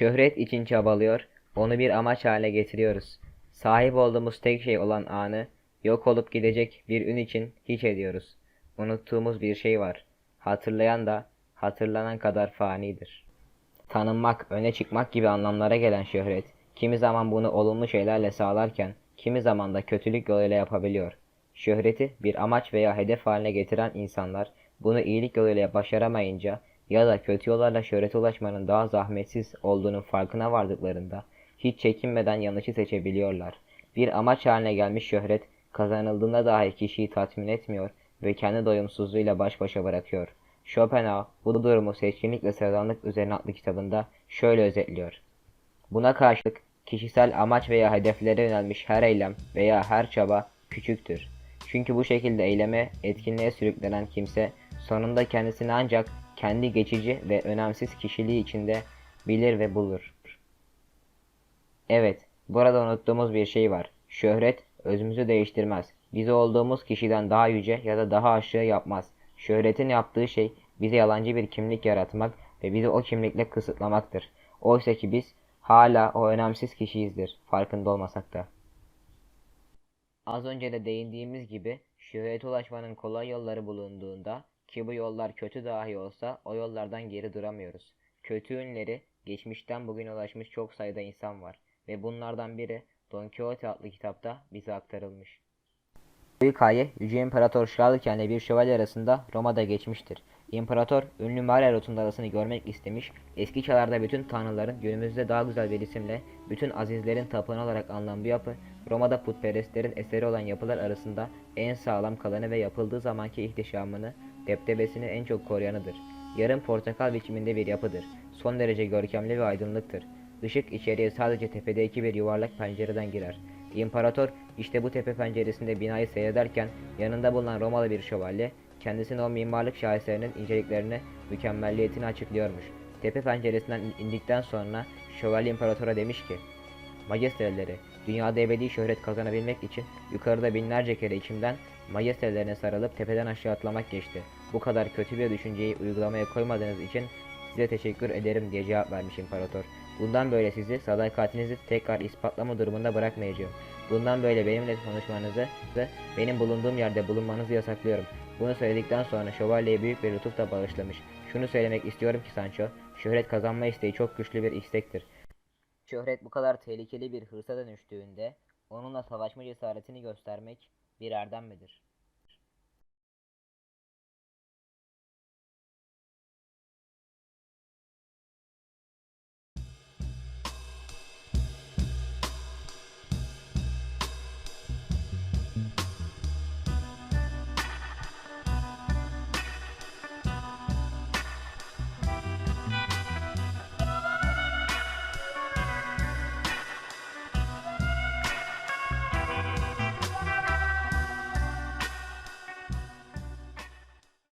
Şöhret için çabalıyor, onu bir amaç haline getiriyoruz. Sahip olduğumuz tek şey olan anı, yok olup gidecek bir ün için hiç ediyoruz. Unuttuğumuz bir şey var. Hatırlayan da, hatırlanan kadar fanidir. Tanınmak, öne çıkmak gibi anlamlara gelen şöhret, kimi zaman bunu olumlu şeylerle sağlarken, kimi zaman da kötülük yoluyla yapabiliyor. Şöhreti bir amaç veya hedef haline getiren insanlar, bunu iyilik yoluyla başaramayınca ya da kötü yollarla şöhrete ulaşmanın daha zahmetsiz olduğunun farkına vardıklarında, hiç çekinmeden yanlışı seçebiliyorlar. Bir amaç haline gelmiş şöhret, kazanıldığında dahi kişiyi tatmin etmiyor ve kendi doyumsuzluğuyla baş başa bırakıyor. Schopenhauer bu durumu seçkinlikle sıradanlık üzerine adlı kitabında şöyle özetliyor. Buna karşılık kişisel amaç veya hedeflere yönelmiş her eylem veya her çaba küçüktür. Çünkü bu şekilde eyleme, etkinliğe sürüklenen kimse sonunda kendisini ancak kendi geçici ve önemsiz kişiliği içinde bilir ve bulur. Evet, burada unuttuğumuz bir şey var. Şöhret özümüzü değiştirmez. Bizi olduğumuz kişiden daha yüce ya da daha aşağı yapmaz. Şöhretin yaptığı şey bize yalancı bir kimlik yaratmak ve bizi o kimlikle kısıtlamaktır. Oysa ki biz hala o önemsiz kişiyizdir, farkında olmasak da. Az önce de değindiğimiz gibi şöhrete ulaşmanın kolay yolları bulunduğunda ki bu yollar kötü dahi olsa o yollardan geri duramıyoruz. Kötü ünleri geçmişten bugüne ulaşmış çok sayıda insan var ve bunlardan biri Don Quixote adlı kitapta bize aktarılmış. Bu hikaye Yüce İmparator Şarlken ile bir şövalye arasında Roma'da geçmiştir. İmparator ünlü Maria Rotundalası'nı görmek istemiş, eski çağlarda bütün tanrıların günümüzde daha güzel bir isimle bütün azizlerin tapınağı olarak anılan bu yapı, Roma'da putperestlerin eseri olan yapılar arasında en sağlam kalanı ve yapıldığı zamanki ihtişamını, deptebesini en çok koruyanıdır. Yarım portakal biçiminde bir yapıdır. Son derece görkemli ve aydınlıktır. Işık içeriye sadece tepedeki bir yuvarlak pencereden girer. İmparator işte bu tepe penceresinde binayı seyrederken yanında bulunan Romalı bir şövalye kendisine o mimarlık şaheserinin inceliklerini, mükemmelliyetini açıklıyormuş. Tepe penceresinden indikten sonra şövalye imparatora demiş ki Majesteleri, dünyada ebedi şöhret kazanabilmek için yukarıda binlerce kere içimden majestelerine sarılıp tepeden aşağı atlamak geçti. Bu kadar kötü bir düşünceyi uygulamaya koymadığınız için size teşekkür ederim diye cevap vermiş imparator. Bundan böyle sizi sadakatinizi tekrar ispatlama durumunda bırakmayacağım. Bundan böyle benimle konuşmanızı ve benim bulunduğum yerde bulunmanızı yasaklıyorum. Bunu söyledikten sonra şövalyeye büyük bir lütufla bağışlamış. Şunu söylemek istiyorum ki Sancho, şöhret kazanma isteği çok güçlü bir istektir. Şöhret bu kadar tehlikeli bir hırsa dönüştüğünde onunla savaşma cesaretini göstermek bir erdem midir?